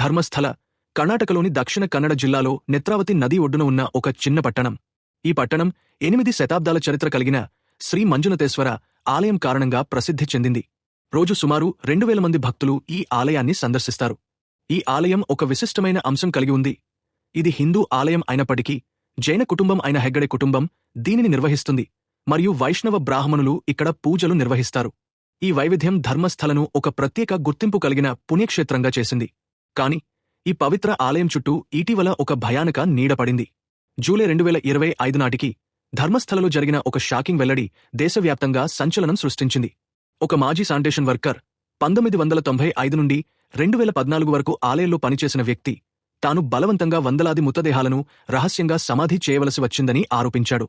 ధర్మస్థల కర్ణాటకలోని దక్షిణ కన్నడ జిల్లాలో నేత్రావతి నది ఒడ్డున ఉన్న ఒక చిన్న పట్టణం. ఈ పట్టణం ఎనిమిది శతాబ్దాల చరిత్ర కలిగిన శ్రీ మంజునతేశ్వర ఆలయం కారణంగా ప్రసిద్ధి చెందింది. రోజు సుమారు రెండు వేల మంది భక్తులు ఈ ఆలయాన్ని సందర్శిస్తారు. ఈ ఆలయం ఒక విశిష్టమైన అంశం కలిగి ఉంది. ఇది హిందూ ఆలయం అయినప్పటికీ జైన కుటుంబం అయిన హెగ్గడే కుటుంబం దీనిని నిర్వహిస్తుంది మరియు వైష్ణవ బ్రాహ్మణులు ఇక్కడ పూజలు నిర్వహిస్తారు. ఈ వైవిధ్యం ధర్మస్థలను ఒక ప్రత్యేక గుర్తింపు కలిగిన పుణ్యక్షేత్రంగా చేసింది. కాని ఈ పవిత్ర ఆలయం చుట్టూ ఇటీవల ఒక భయానక నీడపడింది జూలై రెండు వేల ఇరవై ఐదు నాటికి ధర్మస్థలలో జరిగిన ఒక షాకింగ్ వెల్లడి దేశవ్యాప్తంగా సంచలనం సృష్టించింది. ఒక మాజీ శానిటేషన్ వర్కర్ పంతొమ్మిది వందల తొంభై ఐదు నుండి రెండు వేల పద్నాలుగు వరకు ఆలయంలో పనిచేసిన వ్యక్తి తాను బలవంతంగా వందలాది మృతదేహాలను రహస్యంగా సమాధి చేయవలసి వచ్చిందని ఆరోపించాడు.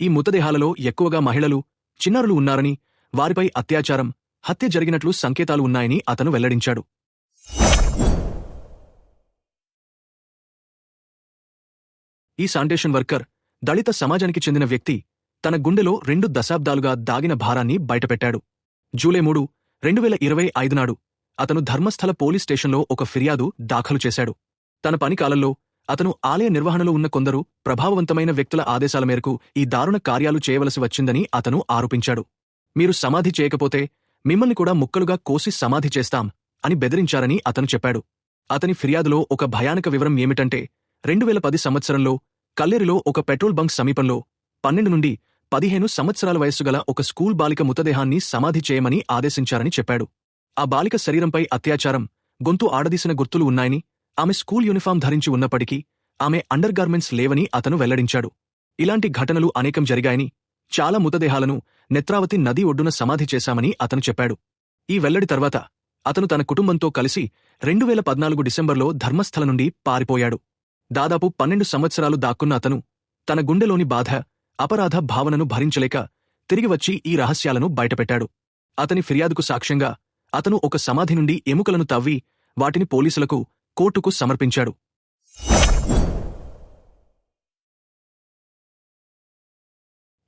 ఈ మృతదేహాలలో ఎక్కువగా మహిళలు చిన్నారులు ఉన్నారని వారిపై అత్యాచారం హత్య జరిగినట్లు సంకేతాలు ఉన్నాయని అతను వెల్లడించాడు. ఈ శానిటేషన్ వర్కర్ దళిత సమాజానికి చెందిన వ్యక్తి తన గుండెలో రెండు దశాబ్దాలుగా దాగిన భారాన్ని బయటపెట్టాడు. జూలై మూడు రెండు వేల ఇరవై ఐదు నాడు అతను ధర్మస్థల పోలీస్ స్టేషన్లో ఒక ఫిర్యాదు దాఖలు చేశాడు. తన పని కాలంలో అతను ఆలయ నిర్వహణలో ఉన్న కొందరు ప్రభావవంతమైన వ్యక్తుల ఆదేశాల మేరకు ఈ దారుణ కార్యాలు చేయవలసి వచ్చిందని అతను ఆరోపించాడు. మీరు సమాధి చేయకపోతే మిమ్మల్ని కూడా ముక్కలుగా కోసి సమాధి చేస్తాం అని బెదిరించారని అతను చెప్పాడు. అతని ఫిర్యాదులో ఒక భయానక వివరం ఏమిటంటే రెండు వేల పది సంవత్సరంలో కల్లేరిలో ఒక పెట్రోల్ బంక్ సమీపంలో పన్నెండు నుండి పదిహేను సంవత్సరాల వయస్సుగల ఒక స్కూల్ బాలిక మృతదేహాన్ని సమాధి చేయమని ఆదేశించారని చెప్పాడు. ఆ బాలిక శరీరంపై అత్యాచారం గొంతు ఆడదీసిన గుర్తులు ఉన్నాయని ఆమె స్కూల్ యూనిఫామ్ ధరించి ఉన్నప్పటికీ ఆమె అండర్ గార్మెంట్స్ లేవని అతను వెల్లడించాడు. ఇలాంటి ఘటనలు అనేకం జరిగాయని చాలా మృతదేహాలను నేత్రావతి నది ఒడ్డున సమాధి చేశామని అతను చెప్పాడు. ఈ వెల్లడి తర్వాత అతను తన కుటుంబంతో కలిసి రెండు వేల పద్నాలుగు డిసెంబర్లో ధర్మస్థల నుండి పారిపోయాడు. దాదాపు పన్నెండు సంవత్సరాలు దాక్కున్న అతను తన గుండెలోని బాధ అపరాధ భావనను భరించలేక తిరిగి వచ్చి ఈ రహస్యాలను బయటపెట్టాడు. అతని ఫిర్యాదుకు సాక్ష్యంగా అతను ఒక సమాధి నుండి ఎముకలను తవ్వి వాటిని పోలీసులకు కోర్టుకు సమర్పించాడు.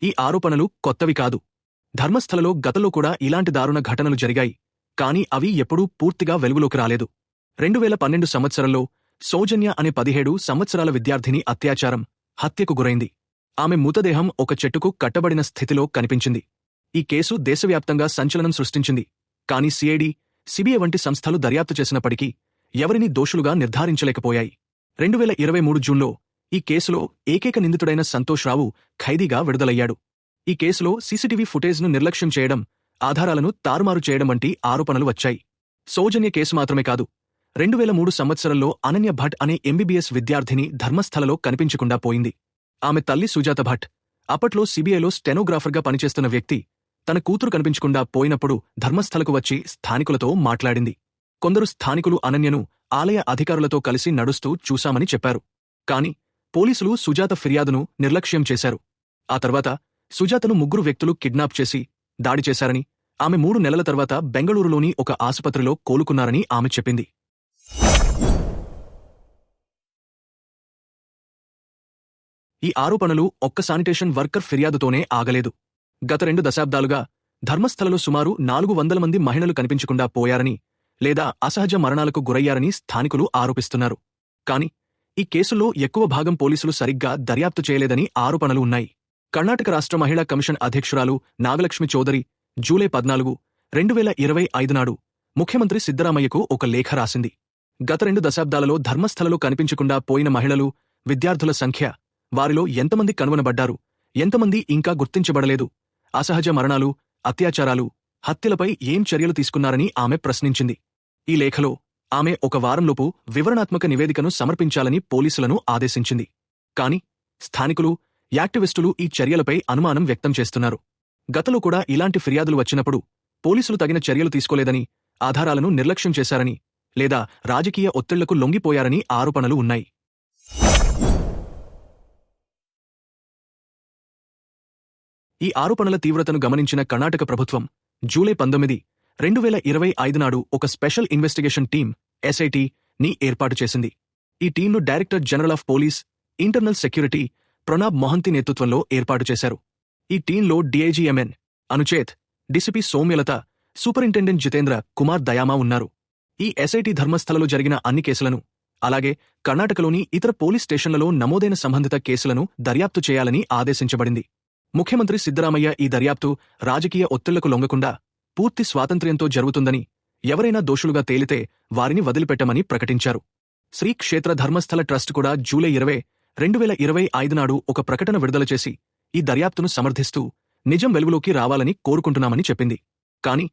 ఈ ఆరోపణలు కొత్తవి కాదు. ధర్మస్థలలో గతంలో కూడా ఇలాంటి దారుణ ఘటనలు జరిగాయి కాని అవి ఎప్పుడూ పూర్తిగా వెలుగులోకి రాలేదు. రెండు వేల పన్నెండు సంవత్సరంలో సౌజన్య అనే పదిహేడు సంవత్సరాల విద్యార్థిని అత్యాచారం హత్యకు గురైంది. ఆమె మృతదేహం ఒక చెట్టుకు కట్టబడిన స్థితిలో కనిపించింది. ఈ కేసు దేశవ్యాప్తంగా సంచలనం సృష్టించింది. కాని సిఐడి సిబిఐ వంటి సంస్థలు దర్యాప్తు చేసినప్పటికీ ఎవరినీ దోషులుగా నిర్ధారించలేకపోయాయి. రెండు వేల ఇరవై మూడు జూన్లో ఈ కేసులో ఏకైక నిందితుడైన సంతోష్ రావు ఖైదీగా విడుదలయ్యాడు. ఈ కేసులో సీసీటీవీ ఫుటేజ్ను నిర్లక్ష్యం చేయడం ఆధారాలను తారుమారు చేయడం వంటి ఆరోపణలు వచ్చాయి. సౌజన్య కేసు మాత్రమే కాదు రెండు వేల మూడు సంవత్సరంలో అనన్య భట్ అనే ఎంబీబీఎస్ విద్యార్థిని ధర్మస్థలలో కనిపించకుండా పోయింది. ఆమె తల్లి సుజాత భట్. అప్పట్లో సిబిఐలో స్టెనోగ్రాఫర్గా పనిచేస్తున్న వ్యక్తి తన కూతురు కనిపించకుండా పోయినప్పుడు ధర్మస్థలకు వచ్చి స్థానికులతో మాట్లాడింది. కొందరు స్థానికులు అనన్యను ఆలయ అధికారులతో కలిసి నడుస్తూ చూశామని చెప్పారు. కాని పోలీసులు సుజాత ఫిర్యాదును నిర్లక్ష్యం చేశారు. ఆ తర్వాత సుజాతను ముగ్గురు వ్యక్తులు కిడ్నాప్ చేసి దాడి చేశారని ఆమె మూడు నెలల తర్వాత బెంగళూరులోని ఒక ఆసుపత్రిలో కోలుకున్నారని ఆమె చెప్పింది. ఈ ఆరోపణలు ఒక్క శానిటేషన్ వర్కర్ ఫిర్యాదుతోనే ఆగలేదు. గత రెండు దశాబ్దాలుగా ధర్మస్థలలో సుమారు నాలుగు వందల మంది మహిళలు కనిపించకుండా పోయారని లేదా అసహజ మరణాలకు గురయ్యారని స్థానికులు ఆరోపిస్తున్నారు. కాని ఈ కేసుల్లో ఎక్కువ భాగం పోలీసులు సరిగ్గా దర్యాప్తు చేయలేదని ఆరోపణలు ఉన్నాయి. కర్ణాటక రాష్ట్ర మహిళా కమిషన్ అధ్యక్షురాలు నాగలక్ష్మి చౌదరి జూలై పద్నాలుగు రెండు వేల ఇరవై ఐదు నాడు ముఖ్యమంత్రి సిద్దరామయ్యకు ఒక లేఖ రాసింది. గత రెండు దశాబ్దాలలో ధర్మస్థలలో కనిపించకుండా పోయిన మహిళలు విద్యార్థుల సంఖ్య వారిలో ఎంతమంది కనుగొనబడ్డారు? ఎంతమంది ఇంకా గుర్తించబడలేదు? అసహజ మరణాలు అత్యాచారాలు హత్యలపై ఏం చర్యలు తీసుకున్నారని ఆమె ప్రశ్నించింది. ఈ లేఖలో ఆమె ఒక వారంలోపు వివరణాత్మక నివేదికను సమర్పించాలని పోలీసులను ఆదేశించింది. కాని స్థానికులు యాక్టివిస్టులు ఈ చర్యలపై అనుమానం వ్యక్తం చేస్తున్నారు. గతలో కూడా ఇలాంటి ఫిర్యాదులు వచ్చినప్పుడు పోలీసులు తగిన చర్యలు తీసుకోలేదని ఆధారాలను నిర్లక్ష్యం చేశారని లేదా రాజకీయ ఒత్తిళ్ళకు లొంగిపోయారని ఆరోపణలు ఉన్నాయి. ఈ ఆరోపణల తీవ్రతను గమనించిన కర్ణాటక ప్రభుత్వం జూలై పంతొమ్మిది రెండు వేల ఇరవై ఐదు నాడు ఒక స్పెషల్ ఇన్వెస్టిగేషన్ టీం ఎస్ఐటి ని ఏర్పాటు చేసింది. ఈ టీంను director general of police internal security Pranab Mohanty నేతృత్వంలో ఏర్పాటు చేశారు. ఈ టీంలో DIG M N Anuchet DCP Soumyalatha superintendent Jitendra Kumar Dayama ఉన్నారు. ఈ ఎస్ఐటి ధర్మస్థలలో జరిగిన అన్ని కేసులను అలాగే కర్ణాటకలోని ఇతర పోలీస్ స్టేషన్లలో నమోదైన సంబంధిత కేసులను దర్యాప్తు చేయాలని ఆదేశించబడింది. ముఖ్యమంత్రి సిద్ధరామయ్య ఈ దర్యాప్తు రాజకీయ ఒత్తిళ్ళకు లొంగకుండా పూర్తి స్వాతంత్ర్యంతో జరుగుతుందని ఎవరైనా దోషులుగా తేలితే వారిని వదిలిపెట్టమని ప్రకటించారు. శ్రీ క్షేత్ర ధర్మస్థల ట్రస్ట్ కూడా జూలై ఇరవై రెండు వేల ఇరవై ఐదు నాడు ఒక ప్రకటన విడుదల చేసి ఈ దర్యాప్తును సమర్థిస్తూ నిజం వెలుగులోకి రావాలని కోరుకుంటున్నామని చెప్పింది. కాని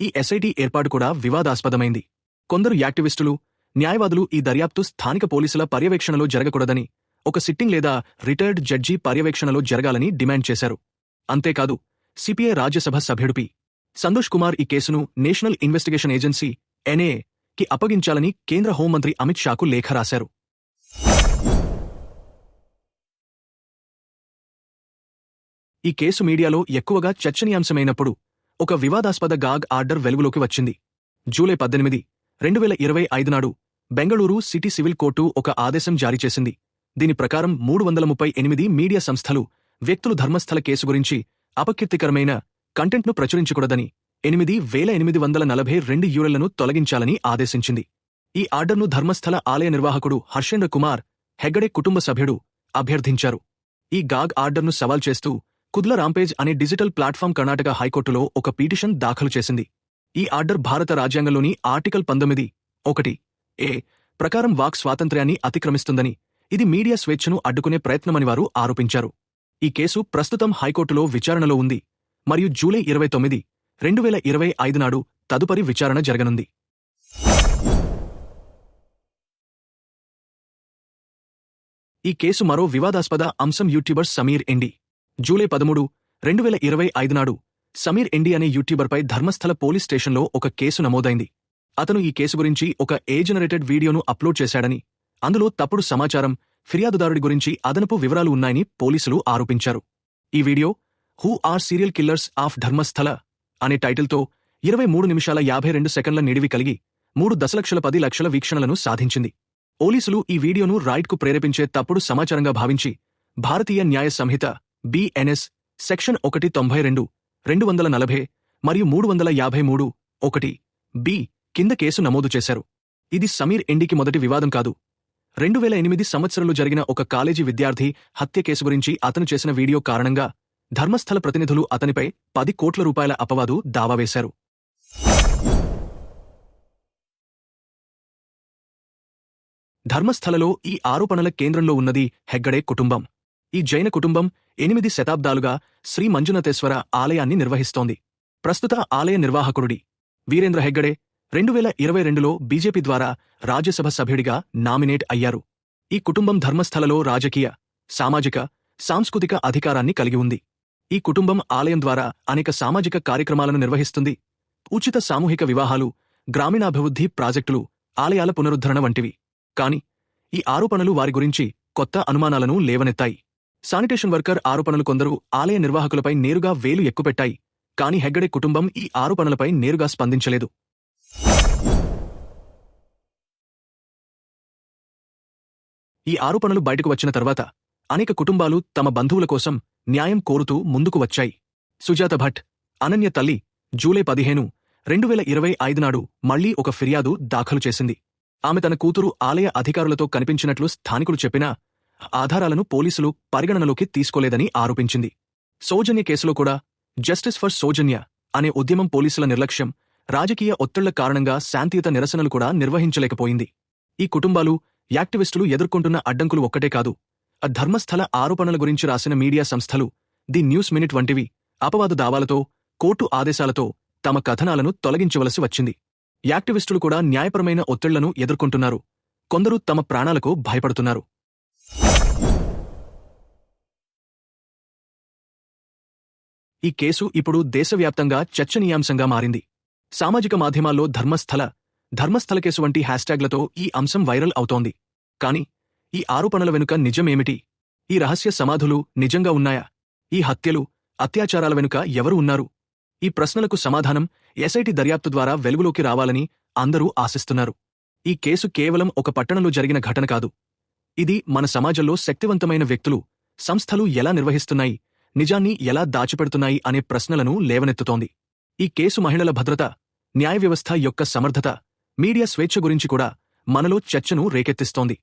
ఈ ఎస్ఐటి ఏర్పాటు కూడా వివాదాస్పదమైంది. కొందరు యాక్టివిస్టులు న్యాయవాదులు ఈ దర్యాప్తు స్థానిక పోలీసుల పర్యవేక్షణలో జరగకూడదని ఒక సిట్టింగ్ లేదా రిటైర్డ్ జడ్జి పర్యవేక్షణలో జరగాలని డిమాండ్ చేశారు. అంతేకాదు సిపిఐ రాజ్యసభ సభ్యుడిపి. సంతోష్ కుమార్ ఈ కేసును నేషనల్ ఇన్వెస్టిగేషన్ ఏజెన్సీ ఎన్ఏ కి అప్పగించాలని కేంద్ర హోంమంత్రి అమిత్ షాకు లేఖ రాశారు. ఈ కేసు మీడియాలో ఎక్కువగా చర్చనీయాంశమైనప్పుడు ఒక వివాదాస్పద గాగ్ ఆర్డర్ వెలుగులోకి వచ్చింది. జూలై పద్దెనిమిది రెండు వేల ఇరవై ఐదు నాడు బెంగళూరు సిటీ సివిల్ కోర్టు ఒక ఆదేశం జారీ చేసింది. దీని ప్రకారం మూడు వందల ముప్పై ఎనిమిది మీడియా సంస్థలు వ్యక్తులు ధర్మస్థల కేసు గురించి అపకీర్తికరమైన కంటెంట్ను ప్రచురించకూడదని ఎనిమిది వేల ఎనిమిది వందల నలభై రెండు యూరళ్ళను తొలగించాలని ఆదేశించింది. ఈ ఆర్డర్ను ధర్మస్థల ఆలయ నిర్వాహకుడు హర్షేంద్ర కుమార్ హెగ్గడే కుటుంబ సభ్యుడు అభ్యర్థించారు. ఈ గాగ్ ఆర్డర్ను సవాల్ చేస్తూ కుద్ల రాంపేజ్ అనే డిజిటల్ ప్లాట్ఫామ్ కర్ణాటక హైకోర్టులో ఒక పిటిషన్ దాఖలు చేసింది. ఈ ఆర్డర్ భారత రాజ్యాంగంలోని ఆర్టికల్ పంతొమ్మిది ఒకటి ఏ ప్రకారం వాక్ స్వాతంత్ర్యాన్ని అతిక్రమిస్తుందని ఇది మీడియా స్వేచ్ఛను అడ్డుకునే ప్రయత్నమని వారు ఆరోపించారు. ఈ కేసు ప్రస్తుతం హైకోర్టులో విచారణలో ఉంది. మరియు జూలై ఇరవై తొమ్మిది రెండు వేల ఇరవై ఐదు నాడు తదుపరి విచారణ జరగనుంది. ఈ కేసు మరో వివాదాస్పద అంశం యూట్యూబర్ సమీర్ ఎండి. జూలై పదమూడు రెండు వేల ఇరవై ఐదు నాడు సమీర్ ఎండి అనే యూట్యూబర్పై ధర్మస్థల పోలీస్ స్టేషన్లో ఒక కేసు నమోదైంది. అతను ఈ కేసు గురించి ఒక ఏ జనరేటెడ్ వీడియోను అప్లోడ్ చేశాడని అందులో తప్పుడు సమాచారం ఫిర్యాదుదారుడి గురించి అదనపు వివరాలు ఉన్నాయని పోలీసులు ఆరోపించారు. ఈ video who are serial killers of Dharmasthala అనే టైటిల్తో ఇరవై మూడు నిమిషాల యాభై రెండు సెకండ్ల నిడివి కలిగి మూడు దశలక్షల పది లక్షల వీక్షణలను సాధించింది. పోలీసులు ఈ వీడియోను రైట్కు ప్రేరేపించే తప్పుడు సమాచారంగా భావించి భారతీయ న్యాయ సంహిత బిఎన్ఎస్ సెక్షన్ ఒకటి తొంభై రెండు రెండు వందల నలభై మరియు మూడు వందల యాభై మూడు ఒకటి బి కింద కేసు నమోదు చేశారు. ఇది సమీర్ ఎండికి మొదటి వివాదం కాదు. రెండు వేల ఎనిమిది సంవత్సరంలో జరిగిన ఒక కాలేజీ విద్యార్థి హత్య కేసు గురించి అతను చేసిన వీడియో కారణంగా ధర్మస్థల ప్రతినిధులు అతనిపై పది కోట్ల రూపాయల అపవాదు దావా వేశారు. ధర్మస్థలలో ఈ ఆరోపణల కేంద్రంలో ఉన్నది హెగ్గడే కుటుంబం. ఈ జైన కుటుంబం ఎనిమిది శతాబ్దాలుగా శ్రీ మంజునాథేశ్వర ఆలయాన్ని నిర్వహిస్తోంది. ప్రస్తుత ఆలయ నిర్వాహకుడి వీరేంద్ర హెగ్గడే రెండు వేల ఇరవై రెండులో బీజేపీ ద్వారా రాజ్యసభ సభ్యుడిగా నామినేట్ అయ్యారు. ఈ కుటుంబం ధర్మస్థలలో రాజకీయ సామాజిక సాంస్కృతిక అధికారాన్ని కలిగి ఉంది. ఈ కుటుంబం ఆలయం ద్వారా అనేక సామాజిక కార్యక్రమాలను నిర్వహిస్తుంది. ఉచిత సామూహిక వివాహాలు గ్రామీణాభివృద్ధి ప్రాజెక్టులు ఆలయాల పునరుద్ధరణ వంటివి. కాని ఈ ఆరోపణలు వారి గురించి కొత్త అనుమానాలను లేవనెత్తాయి. శానిటేషన్ వర్కర్ ఆరోపణలు కొందరు ఆలయ నిర్వాహకులపై నేరుగా వేలు ఎక్కుపెట్టాయి. కాని హెగ్గడే కుటుంబం ఈ ఆరోపణలపై నేరుగా స్పందించలేదు. ఈ ఆరోపణలు బయటకు వచ్చిన తర్వాత అనేక కుటుంబాలు తమ బంధువుల కోసం న్యాయం కోరుతూ ముందుకు వచ్చాయి. సుజాత భట్ అనన్య తల్లి జూలై పదిహేను రెండు వేల ఇరవై ఐదు నాడు మళ్ళీ ఒక ఫిర్యాదు దాఖలు చేసింది. ఆమె తన కూతురు ఆలయ అధికారులతో కనిపించినట్లు స్థానికులు చెప్పినా ఆధారాలను పోలీసులు పరిగణనలోకి తీసుకోలేదని ఆరోపించింది. సౌజన్య కేసులో కూడా జస్టిస్ ఫర్ సౌజన్య అనే ఉద్యమం పోలీసుల నిర్లక్ష్యం రాజకీయ ఒత్తిళ్ళ కారణంగా శాంతియుత నిరసనలు కూడా నిర్వహించలేకపోయింది. ఈ కుటుంబాలు యాక్టివిస్టులు ఎదుర్కొంటున్న అడ్డంకులు ఒక్కటే కాదు. ఆ ధర్మస్థల ఆరోపణల గురించి రాసిన మీడియా సంస్థలు ది న్యూస్ మినిట్ వంటివి అపవాదు దావాలతో కోర్టు ఆదేశాలతో తమ కథనాలను తొలగించవలసి వచ్చింది. యాక్టివిస్టులు కూడా న్యాయపరమైన ఒత్తిళ్ళను ఎదుర్కొంటున్నారు. కొందరు తమ ప్రాణాలకు భయపడుతున్నారు. ఈ కేసు ఇప్పుడు దేశవ్యాప్తంగా చర్చనీయాంశంగా మారింది. సామాజిక మాధ్యమాల్లో ధర్మస్థల ధర్మస్థల కేసు వంటి హ్యాష్ట్యాగ్లతో ఈ అంశం వైరల్ అవుతోంది. కాని ఈ ఆరోపణల వెనుక నిజమేమిటి? ఈ రహస్య సమాధులు నిజంగా ఉన్నాయా? ఈ హత్యలు అత్యాచారాల వెనుక ఎవరు ఉన్నారు? ఈ ప్రశ్నలకు సమాధానం ఎస్ఐటి దర్యాప్తు ద్వారా వెలుగులోకి రావాలని అందరూ ఆశిస్తున్నారు. ఈ కేసు కేవలం ఒక పట్టణంలో జరిగిన ఘటన కాదు. ఇది మన సమాజంలో శక్తివంతమైన వ్యక్తులు సంస్థలు ఎలా నిర్వహిస్తున్నాయి నిజాన్ని ఎలా దాచిపెడుతున్నాయి అనే ప్రశ్నలను లేవనెత్తుతోంది. ఈ కేసు మహిళల భద్రత న్యాయ వ్యవస్థ యొక్క సమర్థత మీడియా స్వేచ్ఛ గురించి కూడా మనలో చర్చను రేకెత్తిస్తోంది.